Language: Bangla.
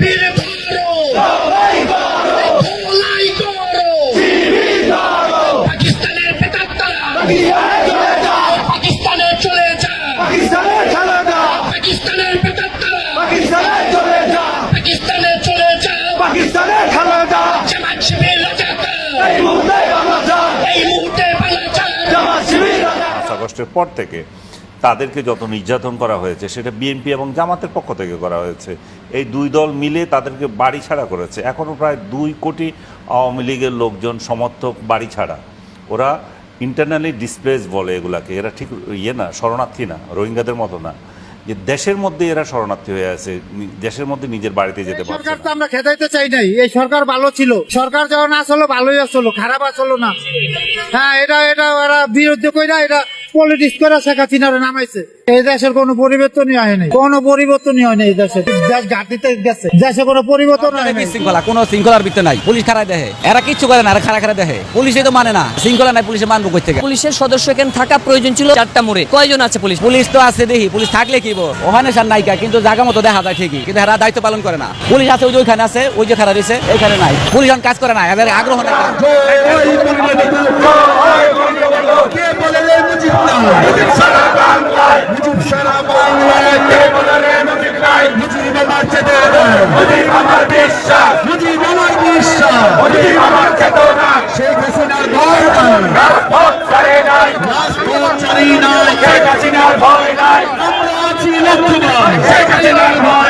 জীবিত করো ধলাই করো। জীবিত করো পাকিস্তানের বেতাত্তারা চলে যা পাকিস্তানে চলে যা। পাকিস্তানের বেতাত্তারা পাকিস্তানে চলে যা। চলে যা পাকিস্তানে চলে যা জামাত শিবির রাজাকার। এই মুহূর্তে বাংলা এই মুহূর্তে বাংলা আগস্টের পর থেকে তাদেরকে যত নির্যাতন করা হয়েছে সেটা বিএনপি এবং জামাতের পক্ষ থেকে করা হয়েছে। এই দুই দল মিলে তাদেরকে বাড়ি ছাড়া করেছে। এখনও প্রায় দুই কোটি আওয়ামী লীগের লোকজন সমর্থক বাড়ি ছাড়া। ওরা ইন্টারনালি ডিসপ্লেস বলে এগুলাকে। এরা ঠিক ইয়ে না শরণার্থী না রোহিঙ্গাদের মতো না। যে দেশের মধ্যে এরা শরণার্থী হয়ে আছে দেশের মধ্যে নিজের বাড়িতে যেতে পারছে সরকার তো আমরা খেদাইতে চাই নাই। এই সরকার ভালো ছিল। সরকার যখন আসলো ভালোই আসলো। খারাপ আসলো না। হ্যাঁ এটা এটা ওরা বিরুদ্ধে কইরা এটা পলিটিক্স করে শেখ হাসিনারে নামাইছে। এই দেশের কোনো পরিবর্তনই হয় নাই। কোনো পরিবর্তনই হয় নাই এই দেশে। দেশ ঘাটিতে গেছে। দেশে কোনো পরিবর্তন হয় নাই। শৃঙ্খলা কোনো শৃঙ্খলার ভিতরে নাই। পুলিশ খারাপ দেখে এরা কিচ্ছু করে না এরা খারা খারা দেখে পুলিশে তো মানে না। শৃঙ্খলা নাই পুলিশে মানবো কই থেকে? পুলিশের সদস্য এখানে থাকা প্রয়োজন ছিল চারটা মোড়ে। কয়জন আছে পুলিশ? পুলিশ তো আছে দেখি। পুলিশ থাকলে কি? ওখানে সার নাইকা কিন্তু জায়গা মতো দেখা যায় ঠিকই। কিন্তু এরা দায়িত্ব পালন করে না। পুলিশ আছে ওই যে ওইখানে আছে ওই যে খারা রয়েছে এখানে নাই। পুলিশ কাজ করে না এদের আগ্রহ নাই কে বলে রে মুজিব নাই সারা বাংলায় মুজিব সারা বাংলায় কে বলে রে মুজিব নাই মুজিব আমার চেতনা মুজিব আমার বিশ্বাস। মুজিব আমার বিশ্বাস। মুজিব আমার চেতনা। শেখ হাসিনার ভয় নাই। রাজপথ ছাড়ে নাই। রাজপথ ছাড়ি নাই। শেখ হাসিনার ভয় নাই। আমরা আছি লক্ষ্যবান শেখ হাসিনার ভয়